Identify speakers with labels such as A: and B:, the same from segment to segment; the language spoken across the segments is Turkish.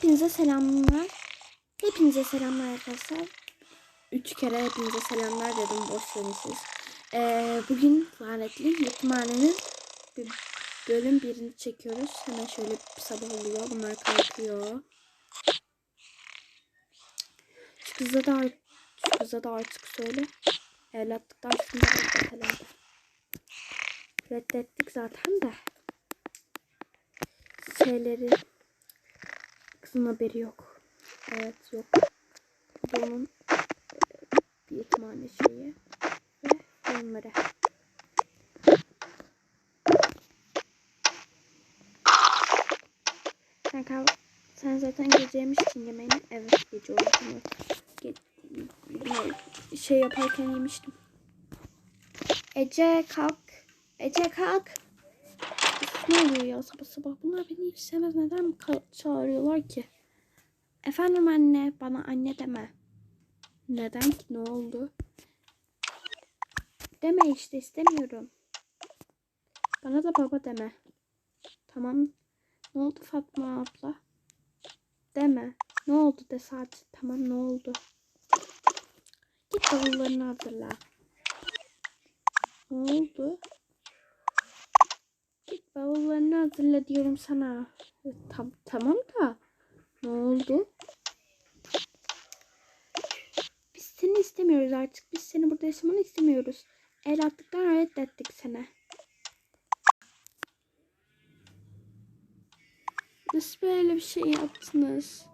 A: Hepinize selamlar. Hepinize selamlar arkadaşlar. Üç kere hepinize selamlar dedim boş verin. Ee, bugün lanetli yetimhanenin bir bölüm birini çekiyoruz. Hemen şöyle bir sabah oluyor. Bunlar kalkıyor. Şu kıza da, şu kıza da artık söyle. Evlatlıktan şunu da reddetelim. Reddettik zaten de. Şeyleri Kızın haberi yok. Evet yok. Bu da onun e, şeyi. Ve onları. Sen, sen zaten gece yemiştin yemeğini. Evet gece olduğunu. Ge şey yaparken yemiştim. Ece kalk. Ece kalk. Ne oluyor ya sabah sabah? Bunlar beni hiç sevmez. Neden çağırıyorlar ki? Efendim anne. Bana anne deme. Neden ki? Ne oldu? Deme işte istemiyorum. Bana da baba deme. Tamam. Ne oldu Fatma abla? Deme. Ne oldu de sadece. Tamam ne oldu? Git bavullarını hazırla. Ne oldu? Git bavullarını hazırla diyorum sana. Tam, tamam da. Ne oldu? Biz seni istemiyoruz artık. Biz seni burada yaşamanı istemiyoruz. El attıktan reddettik seni. Nasıl böyle bir şey yaptınız?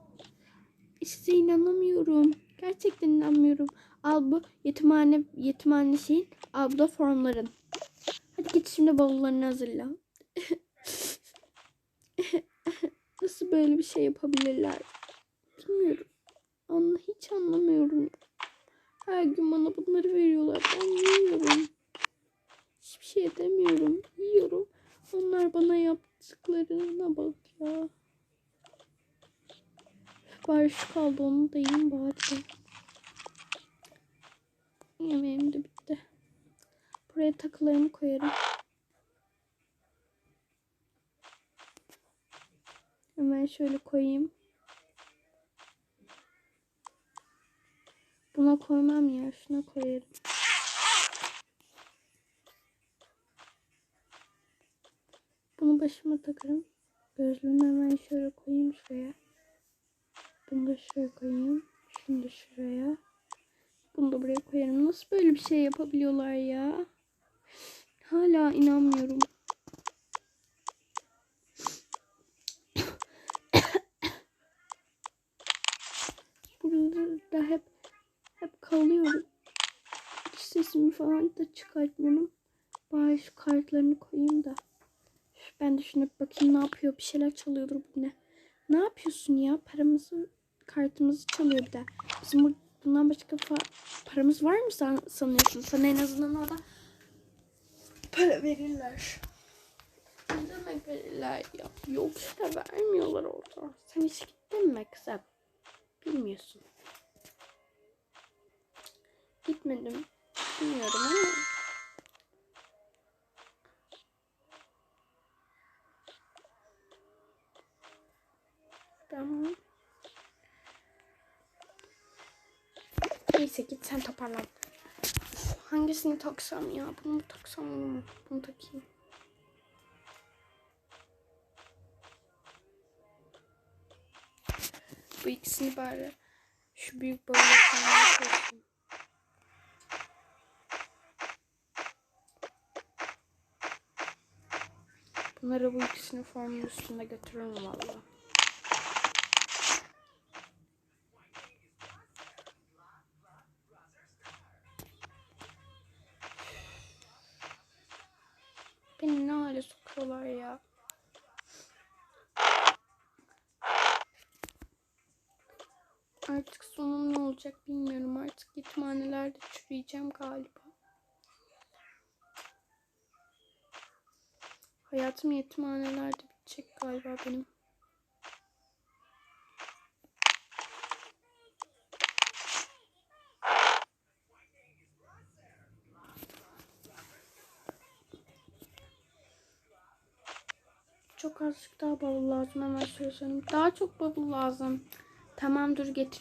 A: Size inanamıyorum. Gerçekten inanmıyorum. Al bu yetimhane, yetimhane şeyin. Da formların. Hadi git şimdi bavullarını hazırla. Nasıl böyle bir şey yapabilirler? Bilmiyorum. Anla, hiç anlamıyorum. Her gün bana bunları veriyorlar. Ben yiyorum. Hiçbir şey demiyorum. Yiyorum. Onlar bana yaptıklarına bak ya. Bari şu kaldı onu da yiyeyim bari. Yemeğim de bitti. Buraya takılarımı koyarım. Şöyle koyayım. Buna koymam ya. Şuna koyarım. Bunu başıma takarım. Gözlüğümü hemen şöyle koyayım şuraya. Bunu da şuraya koyayım. Şunu da şuraya. Bunu da buraya koyarım. Nasıl böyle bir şey yapabiliyorlar ya? Hala inanmıyorum. Burada hep hep kalıyorum. Hiç sesimi falan da çıkartmıyorum. Bari şu kartlarını koyayım da. Ben düşünüp bakayım ne yapıyor. Bir şeyler çalıyordur bu ne. Ne yapıyorsun ya? Paramızı, kartımızı çalıyor bir de. Bizim bu- bundan başka paramız var mı san sanıyorsun? Sana en azından orada para verirler. Ne demek verirler ya? Yok işte vermiyorlar orada. Sen hiç gittin mi kızım? Bilmiyorsun. Gitmedim. Bilmiyorum ama. Tamam. Neyse git sen toparlan. Hangisini taksam ya? Bunu mu taksam bunu mu? Bunu takayım. Bu ikisini bari şu büyük boyla koymaya Bunları bu ikisini formun üstünde götürürüm valla. Beni ne hale sokuyorlar ya. Artık sonum ne olacak bilmiyorum. Artık yetimhanelerde çürüyeceğim galiba. Hayatım yetimhanelerde bitecek galiba benim. çok azıcık daha bavul lazım. Hemen söylesem. Daha çok bavul lazım. Tamam dur getir.